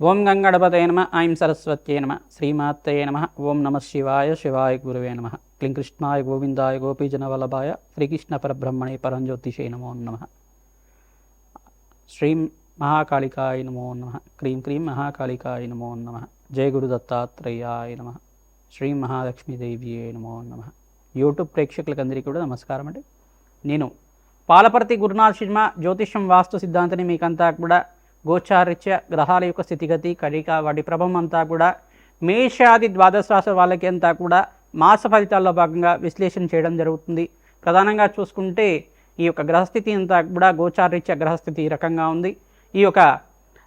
ఓం గంగణపతయ నమ ఐం సరస్వత్యే నమ శ్రీమాతయే నమ ఓం నమ శివాయ శివాయ గురువే నమ క్లీం కృష్ణాయ గోవిందాయ గోపీజనవల్లభాయ శ్రీకృష్ణ పరబ్రహ్మణే పరంజ్యోతిషే నమో నమ. శ్రీం మహాకాళికాయ నమో నమ క్రీం క్రీం మహాకాళికాయ నమో నమ జయ గురు దత్తాత్రేయాయ నమ శ్రీ మహాలక్ష్మీదేవియే నమో నమ. యూట్యూబ్ ప్రేక్షకులకు అందరికీ కూడా నమస్కారం అండి. నేను పాలపర్తి గురునాథ్ శర్మ జ్యోతిష్యం వాస్తు సిద్ధాంతిని మీకంతా కూడా గోచారిత్య గ్రహాల యొక్క స్థితిగతి కడిక వాటి ప్రభావం అంతా కూడా మేషాది ద్వాదశ రాశి వాళ్ళకి అంతా కూడా మాస ఫలితాల్లో భాగంగా విశ్లేషణ చేయడం జరుగుతుంది. ప్రధానంగా చూసుకుంటే ఈ యొక్క గ్రహస్థితి అంతా కూడా గోచారిత్య గ్రహస్థితి ఈ రకంగా ఉంది. ఈ యొక్క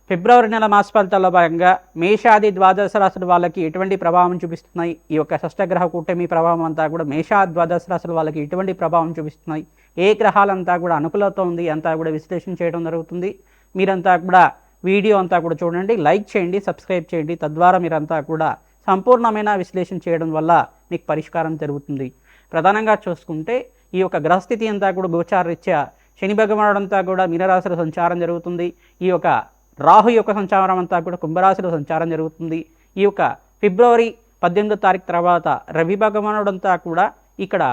ఫిబ్రవరి నెల మాస ఫలితాల్లో భాగంగా మేషాది ద్వాదశ రాశుల వాళ్ళకి ఎటువంటి ప్రభావం చూపిస్తున్నాయి? ఈ యొక్క షష్టగ్రహ కూటమి ప్రభావం అంతా కూడా మేషా ద్వాదశ రాశుల వాళ్ళకి ఎటువంటి ప్రభావం చూపిస్తున్నాయి? ఏ గ్రహాలంతా కూడా అనుకూలత ఉంది? అంతా కూడా విశ్లేషణ చేయడం జరుగుతుంది. మీరంతా కూడా వీడియో అంతా కూడా చూడండి లైక్ చేయండి సబ్స్క్రైబ్ చేయండి. తద్వారా మీరంతా కూడా సంపూర్ణమైన విశ్లేషణ చేయడం వల్ల మీకు పరిష్కారం జరుగుతుంది. ప్రధానంగా చూసుకుంటే ఈ యొక్క గ్రహస్థితి అంతా కూడా గోచారరీత్యా శని భగవానుడు అంతా కూడా మీనరాశిలో సంచారం జరుగుతుంది. ఈ యొక్క రాహు యొక్క సంచారం అంతా కూడా కుంభరాశిలో సంచారం జరుగుతుంది. ఈ యొక్క ఫిబ్రవరి పద్దెనిమిదో తారీఖు తర్వాత రవి భగవానుడు అంతా కూడా ఇక్కడ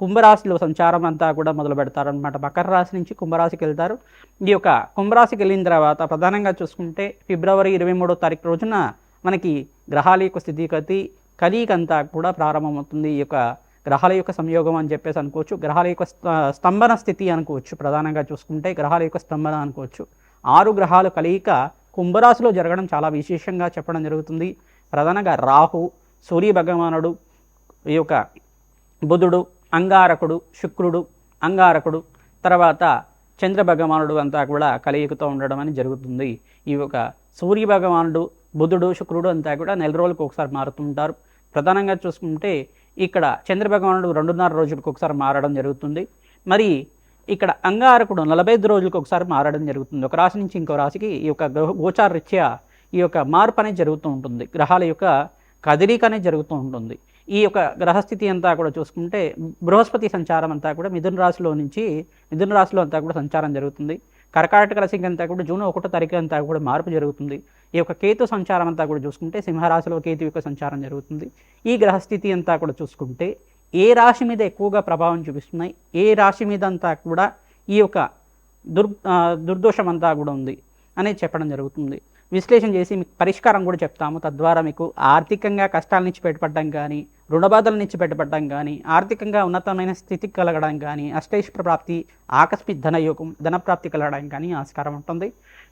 కుంభరాశిలో సంచారం అంతా కూడా మొదలు పెడతారనమాట మకర రాశి నుంచి కుంభరాశికి వెళ్తారు. ఈ యొక్క కుంభరాశికి వెళ్ళిన తర్వాత ప్రధానంగా చూసుకుంటే ఫిబ్రవరి ఇరవై మూడో తారీఖు రోజున మనకి గ్రహాల యొక్క స్థితిగతి కలికంతా కూడా ప్రారంభమవుతుంది. ఈ యొక్క గ్రహాల యొక్క సంయోగం అని చెప్పేసి అనుకోవచ్చు. గ్రహాల యొక్క స్తంభన స్థితి అనుకోవచ్చు. ప్రధానంగా చూసుకుంటే గ్రహాల యొక్క స్తంభన అనుకోవచ్చు. ఆరు గ్రహాలు కలియిక కుంభరాశిలో జరగడం చాలా విశేషంగా చెప్పడం జరుగుతుంది. ప్రధానంగా రాహు సూర్య భగవానుడు ఈ యొక్క బుధుడు అంగారకుడు శుక్రుడు అంగారకుడు తర్వాత చంద్ర భగవానుడు అంతా కూడా కలయికతో ఉండడం అని జరుగుతుంది. ఈ యొక్క సూర్య భగవానుడు బుధుడు శుక్రుడు అంతా కూడా నెల రోజులకు ఒకసారి మారుతుంటారు. ప్రధానంగా చూసుకుంటే ఇక్కడ చంద్ర భగవానుడు రెండున్నర రోజులకు ఒకసారి మారడం జరుగుతుంది. మరి ఇక్కడ అంగారకుడు నలభై ఐదు రోజులకు ఒకసారి మారడం జరుగుతుంది. ఒక రాశి నుంచి ఇంకో రాశికి ఈ యొక్క గ్రహ గోచార ఈ యొక్క మార్పు అనేది జరుగుతూ ఉంటుంది. గ్రహాల యొక్క కదిలిక అనేది జరుగుతూ ఉంటుంది. ఈ యొక్క గ్రహస్థితి అంతా కూడా చూసుకుంటే బృహస్పతి సంచారం అంతా కూడా మిథున రాశిలో నుంచి మిథున రాశిలో అంతా కూడా సంచారం జరుగుతుంది. కర్కాటక రాశికి అంతా కూడా జూన్ ఒకటో తారీఖు అంతా కూడా మార్పు జరుగుతుంది. ఈ యొక్క కేతు సంచారం అంతా కూడా చూసుకుంటే సింహరాశిలో కేతు యొక్క సంచారం జరుగుతుంది. ఈ గ్రహస్థితి అంతా కూడా చూసుకుంటే ఏ రాశి మీద ఎక్కువగా ప్రభావం చూపిస్తున్నాయి? ఏ రాశి మీద అంతా కూడా ఈ యొక్క దుర్ దుర్దోషం అంతా కూడా ఉంది అనేది చెప్పడం జరుగుతుంది. విశ్లేషణ చేసి మీకు పరిష్కారం కూడా చెప్తాము. తద్వారా మీకు ఆర్థికంగా కష్టాల నుంచి బయటపడడం కానీ రుణబాధల నుంచి బయటపడడం కానీ ఆర్థికంగా ఉన్నతమైన స్థితికి కలగడం కానీ అష్టైశ్వర ప్రాప్తి ఆకస్మిక ధనయోగం ధనప్రాప్తి కలగడం కానీ ఆస్కారం ఉంటుంది.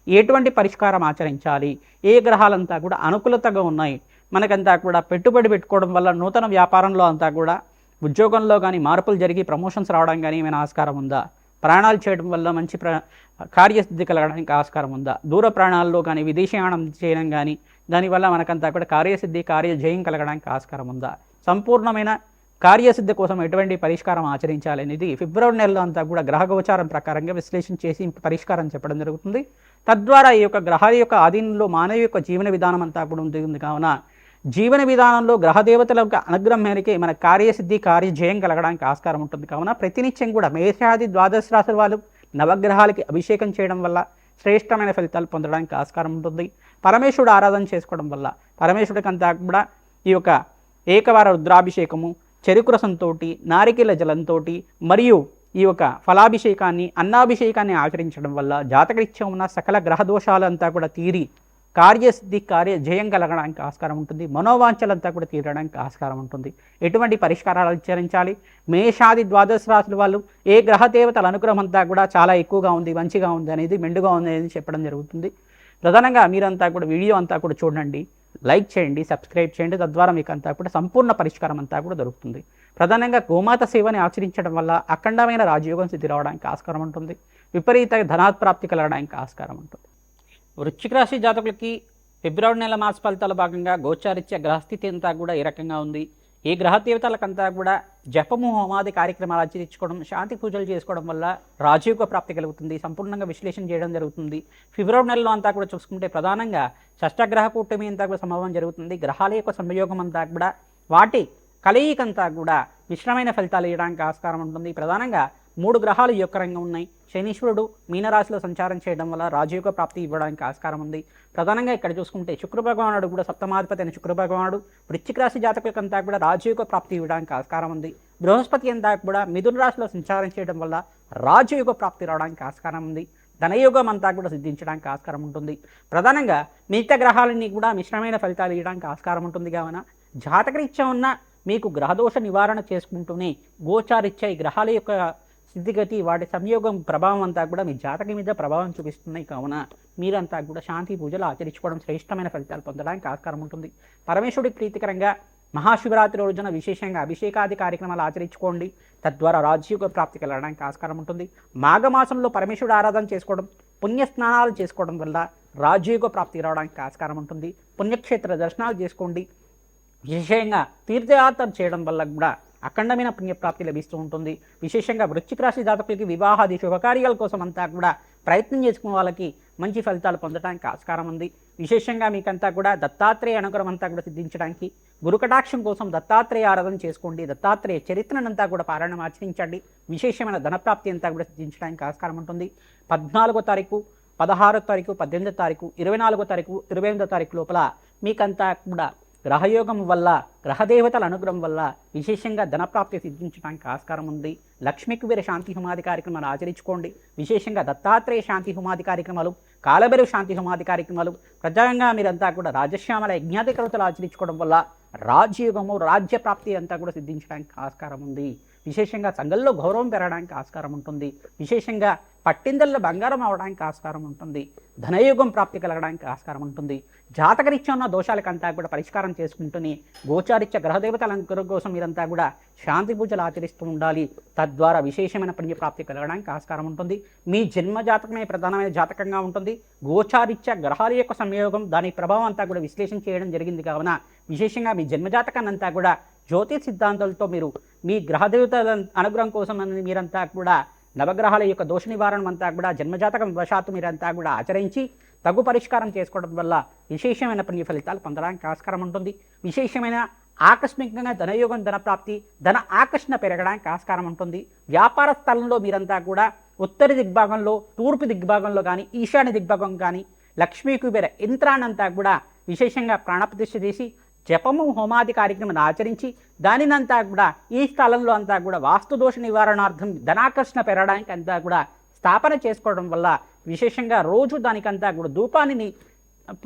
ఎటువంటి పరిష్కారం ఆచరించాలి? ఏ గ్రహాలంతా కూడా అనుకూలతగా ఉన్నాయి? మనకంతా కూడా పెట్టుబడి పెట్టుకోవడం వల్ల నూతన వ్యాపారంలో అంతా కూడా ఉద్యోగంలో కానీ మార్పులు జరిగి ప్రమోషన్స్ రావడం కానీ ఏమైనా ఆస్కారం ఉందా? ప్రయాణాలు చేయడం వల్ల మంచి ప్ర కార్యసిద్ధి కలగడానికి ఆస్కారం ఉందా? దూర ప్రాణాల్లో కానీ విదేశయానం చేయడం కానీ దానివల్ల మనకంతా కూడా కార్యసిద్ధి కార్యజయం కలగడానికి ఆస్కారం ఉందా? సంపూర్ణమైన కార్యసిద్ధి కోసం ఎటువంటి పరిష్కారం ఆచరించాలి అనేది ఫిబ్రవరి నెలలో అంతా కూడా గ్రహ గోచారం ప్రకారంగా విశ్లేషణ చేసి పరిష్కారం చెప్పడం జరుగుతుంది. తద్వారా ఈ యొక్క గ్రహాల యొక్క ఆధీనంలో మానవ యొక్క జీవన విధానం అంతా కూడా ఉంటుంది కావున జీవన విధానంలో గ్రహదేవతల యొక్క అనుగ్రహం మేరకే మన కార్యసిద్ధి కార్యజయం కలగడానికి ఆస్కారం ఉంటుంది. కావున ప్రతినిత్యం కూడా మేషాది ద్వాదశ రాశుల వాళ్ళు నవగ్రహాలకి అభిషేకం చేయడం వల్ల శ్రేష్టమైన ఫలితాలు పొందడానికి ఆస్కారం ఉంటుంది. పరమేశ్వరుడు ఆరాధన చేసుకోవడం వల్ల పరమేశ్వరుడికి అంతా కూడా ఈ యొక్క ఏకవార రుద్రాభిషేకము చెరుకు రసంతో నారికేల జలంతో మరియు ఈ యొక్క ఫలాభిషేకాన్ని అన్నాభిషేకాన్ని ఆచరించడం వల్ల జాతకరీత్యం ఉన్న సకల గ్రహ దోషాలంతా కూడా తీరి కార్యసిద్ధి కార్య జయం కలగడానికి ఆస్కారం ఉంటుంది. మనోవాంఛలంతా కూడా తీరడానికి ఆస్కారం ఉంటుంది. ఎటువంటి పరిష్కారాలు ఆచరించాలి మేషాది ద్వాదశ రాశుల వాళ్ళు ఏ గ్రహ దేవతల అనుగ్రహం అంతా కూడా చాలా ఎక్కువగా ఉంది మంచిగా ఉంది అనేది మెండుగా ఉంది అనేది చెప్పడం జరుగుతుంది. ప్రధానంగా మీరంతా కూడా వీడియో అంతా కూడా చూడండి. లైక్ చేయండి సబ్స్క్రైబ్ చేయండి. తద్వారా మీకు అంతా కూడా సంపూర్ణ పరిష్కారం అంతా కూడా దొరుకుతుంది. ప్రధానంగా గోమాత సేవని ఆచరించడం వల్ల అఖండమైన రాజయోగం స్థితి రావడానికి ఆస్కారం ఉంటుంది. విపరీత ధనాత్ప్రాప్తి కలగడానికి ఆస్కారం ఉంటుంది. వృశ్చిక రాశి జాతకులకి ఫిబ్రవరి నెల మాస ఫలితాల భాగంగా గోచారిత్య గ్రహస్థితి అంతా కూడా ఈ రకంగా ఉంది. ఈ గ్రహ దేవతలకంతా కూడా జపము హోమాది కార్యక్రమాలు ఆచరించుకోవడం శాంతి పూజలు చేసుకోవడం వల్ల రాజయోగ ప్రాప్తి కలుగుతుంది. సంపూర్ణంగా విశ్లేషణ చేయడం జరుగుతుంది. ఫిబ్రవరి నెలలో అంతా కూడా చూసుకుంటే ప్రధానంగా షష్టగ్రహ కూటమి అంతా కూడా సంభవం జరుగుతుంది. గ్రహాల యొక్క సంయోగం అంతా కూడా వాటి కలయికంతా కూడా మిశ్రమైన ఫలితాలు ఇవ్వడానికి ఆస్కారం ఉంటుంది. ప్రధానంగా మూడు గ్రహాలు యొక్క రంగం ఉన్నాయి. శనీశ్వరుడు మీనరాశిలో సంచారం చేయడం వల్ల రాజయోగ ప్రాప్తి ఇవ్వడానికి ఆస్కారం ఉంది. ప్రధానంగా ఇక్కడ చూసుకుంటే శుక్ర భగవానుడు కూడా సప్తమాధిపతి అయిన శుక్ర భగవానుడు వృశ్చిక రాశి జాతకులకంతా కూడా రాజయోగ ప్రాప్తి ఇవ్వడానికి ఆస్కారం ఉంది. బృహస్పతి అంతా కూడా మిథున రాశిలో సంచారం చేయడం వల్ల రాజయోగ ప్రాప్తి రావడానికి ఆస్కారం ఉంది. ధనయోగం అంతా కూడా సిద్ధించడానికి ఆస్కారం ఉంటుంది. ప్రధానంగా మిగతా గ్రహాలన్నీ కూడా మిశ్రమైన ఫలితాలు ఇవ్వడానికి ఆస్కారం ఉంటుంది కావున జాతకరీత్యా ఉన్న మీకు గ్రహదోష నివారణ చేసుకుంటూనే గోచారిత్యా ఈ గ్రహాల యొక్క స్థితిగతి వాటి సంయోగం ప్రభావం అంతా కూడా మీ జాతకం మీద ప్రభావం చూపిస్తున్నాయి కావున మీరంతా కూడా శాంతి పూజలు ఆచరించుకోవడం శ్రేష్టమైన ఫలితాలు పొందడానికి ఆస్కారం ఉంటుంది. పరమేశ్వరుడికి ప్రీతికరంగా మహాశివరాత్రి రోజున విశేషంగా అభిషేకాది కార్యక్రమాలు ఆచరించుకోండి. తద్వారా రాజ్యోగ ప్రాప్తి కలగడానికి ఆస్కారం ఉంటుంది. మాఘమాసంలో పరమేశ్వరుడు ఆరాధన చేసుకోవడం పుణ్యస్నానాలు చేసుకోవడం వల్ల రాజ్యోగ ప్రాప్తి రావడానికి ఆస్కారం ఉంటుంది. పుణ్యక్షేత్ర దర్శనాలు చేసుకోండి. విశేషంగా తీర్థయాత్ర చేయడం వల్ల కూడా అఖండమైన పుణ్యప్రాప్తి లభిస్తూ ఉంటుంది. విశేషంగా వృశ్చిక రాశి జాతకులకి వివాహాది శుభకార్యాల కోసం అంతా కూడా ప్రయత్నం చేసుకున్న వాళ్ళకి మంచి ఫలితాలు పొందడానికి ఆస్కారం ఉంది. విశేషంగా మీకంతా కూడా దత్తాత్రేయ అనుగ్రహం అంతా కూడా సిద్ధించడానికి గురుకటాక్షం కోసం దత్తాత్రేయ ఆరాధన చేసుకోండి. దత్తాత్రేయ చరిత్రనంతా కూడా పారాయణం ఆచరించండి. విశేషమైన ధనప్రాప్తి అంతా కూడా సిద్ధించడానికి ఆస్కారం ఉంటుంది. పద్నాలుగో తారీఖు పదహారో తారీఖు పద్దెనిమిదో తారీఖు ఇరవై నాలుగో తారీఖు ఇరవై ఎనిమిదో తారీఖు లోపల మీకంతా కూడా గ్రహయోగం వల్ల గ్రహదేవతల అనుగ్రహం వల్ల విశేషంగా ధనప్రాప్తి సిద్ధించడానికి ఆస్కారం ఉంది. లక్ష్మీ కుబేర శాంతి హుమాది కార్యక్రమాలు ఆచరించుకోండి. విశేషంగా దత్తాత్రేయ శాంతి హుమాది కార్యక్రమాలు కాలబెరు శాంతి హుమాది కార్యక్రమాలు ప్రజాంగా మీరంతా కూడా రాజశ్యామల యజ్ఞాధికృతలు ఆచరించుకోవడం వల్ల రాజ్యయుగము రాజ్య ప్రాప్తి అంతా కూడా సిద్ధించడానికి ఆస్కారం ఉంది. విశేషంగా సంఘంలో గౌరవం పెరగడానికి ఆస్కారం ఉంటుంది. విశేషంగా పట్టిందల్లో బంగారం అవడానికి ఆస్కారం ఉంటుంది. ధనయోగం ప్రాప్తి కలగడానికి ఆస్కారం ఉంటుంది. జాతకరీత్యా ఉన్న దోషాలకంతా కూడా పరిష్కారం చేసుకుంటూనే గోచారిత్య గ్రహదేవతల అనుగ్రహం కోసం మీరంతా కూడా శాంతి పూజలు ఆచరిస్తూ ఉండాలి. తద్వారా విశేషమైన పుణ్యప్రాప్తి కలగడానికి ఆస్కారం ఉంటుంది. మీ జన్మ జాతకమే ప్రధానమైన జాతకంగా ఉంటుంది. గోచారిత్య గ్రహాల యొక్క సంయోగం దాని ప్రభావం అంతా కూడా విశ్లేషణ చేయడం జరిగింది కావున విశేషంగా మీ జన్మజాతకాన్ని అంతా కూడా జ్యోతిష్ సిద్ధాంతాలతో మీరు మీ గ్రహదేవతల అనుగ్రహం కోసం మీరంతా కూడా నవగ్రహాల యొక్క దోష నివారణ అంతా కూడా జన్మజాతకం వశాత్తు మీరంతా కూడా ఆచరించి తగు పరిష్కారం చేసుకోవడం వల్ల విశేషమైన పుణ్య ఫలితాలు పొందడానికి ఆస్కారం ఉంటుంది. విశేషమైన ఆకస్మికంగా ధనయోగం ధన ప్రాప్తి ధన ఆకర్షణ పెరగడానికి ఆస్కారం ఉంటుంది. వ్యాపార స్థలంలో మీరంతా కూడా ఉత్తర దిగ్భాగంలో తూర్పు దిగ్భాగంలో కానీ ఈశాన్య దిగ్భాగం కానీ లక్ష్మీ కుబేర యంత్రాన్నంతా కూడా విశేషంగా ప్రాణప్రతిష్ఠ చేసి జపము హోమాది కార్యక్రమం ఆచరించి దానినంతా కూడా ఈ స్థలంలో అంతా కూడా వాస్తు దోష నివారణార్థం ధనాకర్షణ పెరగడానికి అంతా కూడా స్థాపన చేసుకోవడం వల్ల విశేషంగా రోజు దానికంతా కూడా ధూపాన్ని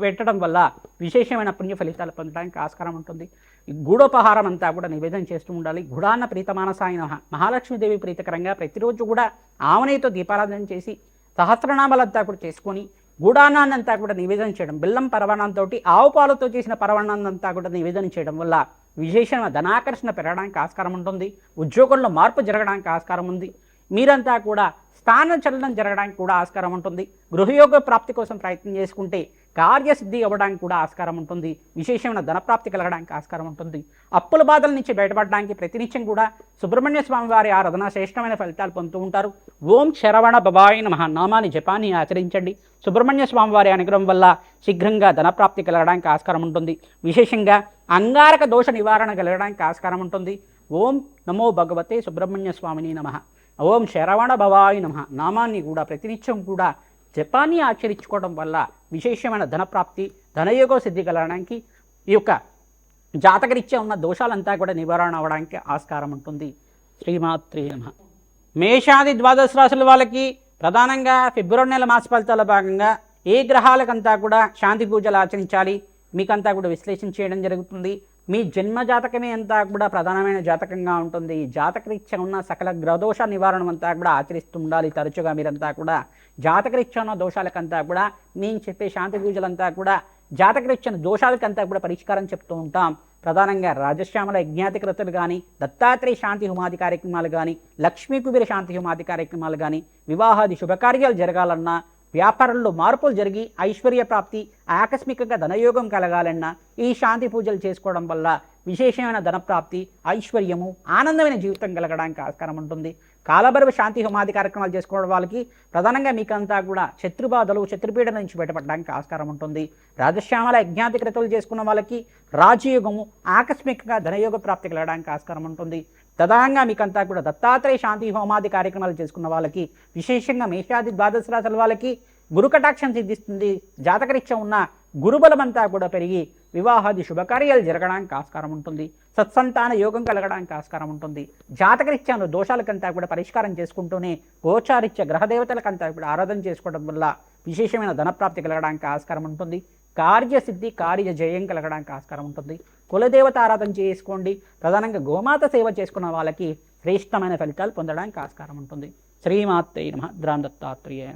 పెట్టడం వల్ల విశేషమైన పుణ్య ఫలితాలు పొందడానికి ఆస్కారం ఉంటుంది. ఈ గూఢోపహారం అంతా కూడా నివేదన చేస్తూ ఉండాలి. గుడాన్న ప్రీతమానసాయన మహాలక్ష్మీదేవి ప్రీతికరంగా ప్రతిరోజు కూడా ఆవనేతో దీపారాధన చేసి సహస్రనామాలంతా కూడా చేసుకొని గూడాన్నాన్నంతా కూడా నివేదన చేయడం బెల్లం పరవాణంతో ఆవు పాలతో చేసిన పరవాణాన్నంతా కూడా నివేదన చేయడం వల్ల విశేషమైన ధనాకర్షణ పెరగడానికి ఆస్కారం ఉంటుంది ఉద్యోగంలో మార్పు జరగడానికి ఆస్కారం ఉంది మీరంతా కూడా స్థాన చలనం జరగడానికి కూడా ఆస్కారం ఉంటుంది. గృహయోగ ప్రాప్తి కోసం ప్రయత్నం చేసుకుంటే కార్యసిద్ధి అవ్వడానికి కూడా ఆస్కారం ఉంటుంది. విశేషమైన ధనప్రాప్తి కలగడానికి ఆస్కారం ఉంటుంది. అప్పుల బాధల నుంచి బయటపడడానికి ప్రతినిత్యం కూడా సుబ్రహ్మణ్య స్వామి వారి ఆరాధన శ్రేష్టమైన ఫలితాలు పొందుతూ ఉంటారు. ఓం శరవణ బబాయి నమ. నామాన్ని జపాన్ని ఆచరించండి. సుబ్రహ్మణ్య స్వామి వారి అనుగ్రహం వల్ల శీఘ్రంగా ధనప్రాప్తి కలగడానికి ఆస్కారం ఉంటుంది. విశేషంగా అంగారక దోష నివారణ కలగడానికి ఆస్కారం ఉంటుంది. ఓం నమో భగవతే సుబ్రహ్మణ్య స్వామిని నమః. ఓం శరవణ భవాయి నమ. నామాన్ని కూడా ప్రతినిత్యం కూడా జపాన్ని ఆచరించుకోవడం వల్ల విశేషమైన ధనప్రాప్తి ధనయోగ సిద్ధి కలగడానికి ఈ యొక్క జాతకరీత్యా ఉన్న దోషాలంతా కూడా నివారణ అవడానికి ఆస్కారం ఉంటుంది. శ్రీమాత్రి నమ. మేషాది ద్వాదశ రాశుల వాళ్ళకి ప్రధానంగా ఫిబ్రవరి నెల మాస ఫలితాల భాగంగా ఏ గ్రహాలకంతా కూడా శాంతి పూజలు ఆచరించాలి మీకంతా కూడా విశ్లేషణ చేయడం జరుగుతుంది. మీ జన్మ జాతకమే అంతా కూడా ప్రధానమైన జాతకంగా ఉంటుంది. ఈ జాతకరీత్యా ఉన్న సకల గ్రహదోష నివారణ అంతా కూడా ఆచరిస్తూ ఉండాలి. తరచుగా మీరంతా కూడా జాతకరీత్యా ఉన్న దోషాలకంతా కూడా మేము చెప్పే శాంతి పూజలంతా కూడా జాతకరీత్యా దోషాలకంతా కూడా పరిష్కారం చెప్తూ ఉంటాం. ప్రధానంగా రాజశ్యామల యజ్ఞాతికృతులు కానీ దత్తాత్రేయ శాంతి హుమాది కార్యక్రమాలు కానీ లక్ష్మీ కుబేర శాంతి హుమాది కార్యక్రమాలు కానీ వివాహాది శుభకార్యాలు జరగాలన్నా వ్యాపారంలో మార్పులు జరిగి ఐశ్వర్య ప్రాప్తి ఆకస్మికంగా ధనయోగం కలగాలన్నా ఈ శాంతి పూజలు చేసుకోవడం వల్ల విశేషమైన ధనప్రాప్తి ఐశ్వర్యము ఆనందమైన జీవితం కలగడానికి ఆస్కారం ఉంటుంది. కాలభైరవ శాంతి హోమాది కార్యక్రమాలు చేసుకోవడం వాళ్ళకి ప్రధానంగా మీకంతా కూడా శత్రుబాధలు శత్రుపీడ నుంచి బయటపడడానికి ఆస్కారం ఉంటుంది. రాజశ్యామల యజ్ఞాతి చేసుకున్న వాళ్ళకి రాజయోగము ఆకస్మికంగా ధనయోగ ప్రాప్తి కలగడానికి ఆస్కారం ఉంటుంది. ప్రధానంగా మీకంతా కూడా దత్తాత్రేయ శాంతి హోమాది కార్యక్రమాలు చేసుకున్న వాళ్ళకి విశేషంగా మేషాది ద్వాదశ రాశుల వాళ్ళకి గురు కటాక్షం సిద్ధిస్తుంది. జాతకరీత్యా ఉన్న గురుబలమంతా కూడా పెరిగి వివాహాది శుభకార్యాలు జరగడానికి ఆస్కారం ఉంటుంది. సత్సంతాన యోగం కలగడానికి ఆస్కారం ఉంటుంది. జాతకరీత్యాను దోషాలకంతా కూడా పరిష్కారం చేసుకుంటూనే గోచారిత్య గ్రహదేవతలకంతా కూడా ఆరాధన చేసుకోవడం వల్ల విశేషమైన ధనప్రాప్తి కలగడానికి ఆస్కారం ఉంటుంది. కార్యసిద్ధి కార్య జయం కలగడానికి ఆస్కారం ఉంటుంది. కులదేవత ఆరాధన చేసుకోండి. ప్రధానంగా గోమాత సేవ చేసుకున్న వాళ్ళకి శ్రేష్టమైన ఫలితాలు పొందడానికి ఆస్కారం ఉంటుంది. శ్రీమాత్రే నమ. ద్రాం దత్తాత్రేయ.